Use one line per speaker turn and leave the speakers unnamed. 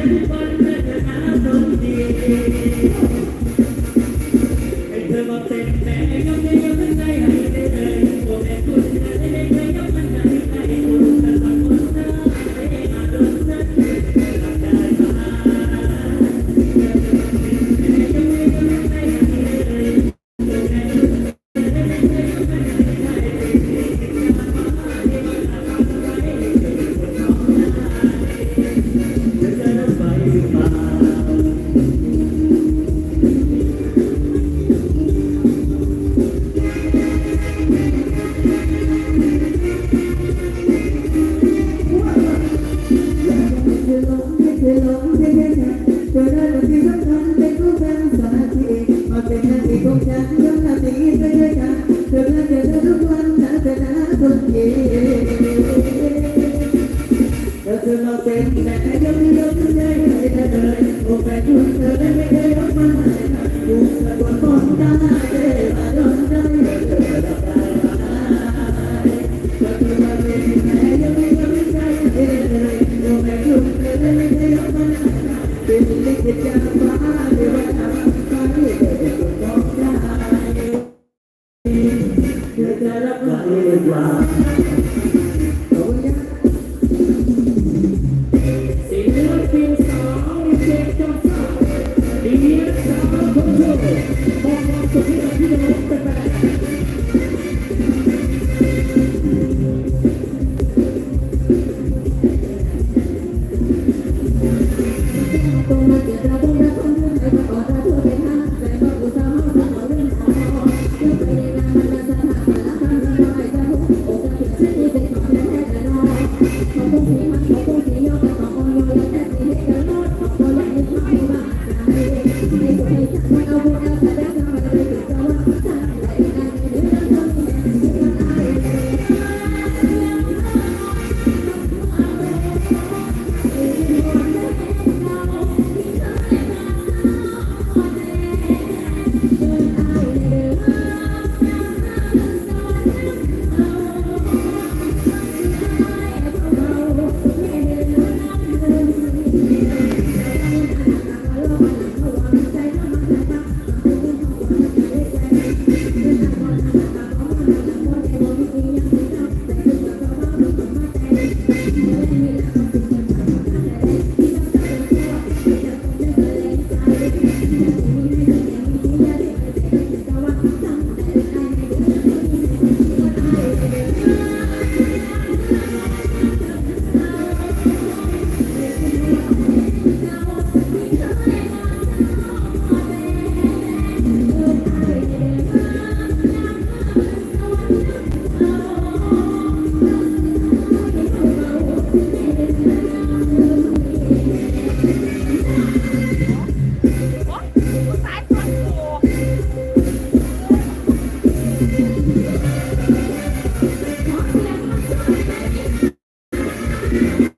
Thank you. เป็นแต่ยังไม่ยอมใจใครเลยโอ้แฟนคุณเธอได้ไม่เคยยอมมาดูสะกดคนได้มาโดนใจเธอรับได้ก็คือมาเป็นแต่ยังไม่ยอมใจใครเลยโอ้แฟนคุณเธอได้ไม่เคยยอมมาเป็นลิขิตจากฟ้าหรือว่าทำฟ้าที่เธอเป็นคนต้องได้เธอจะรับได้หรือเปล่า Thank you. Thank you.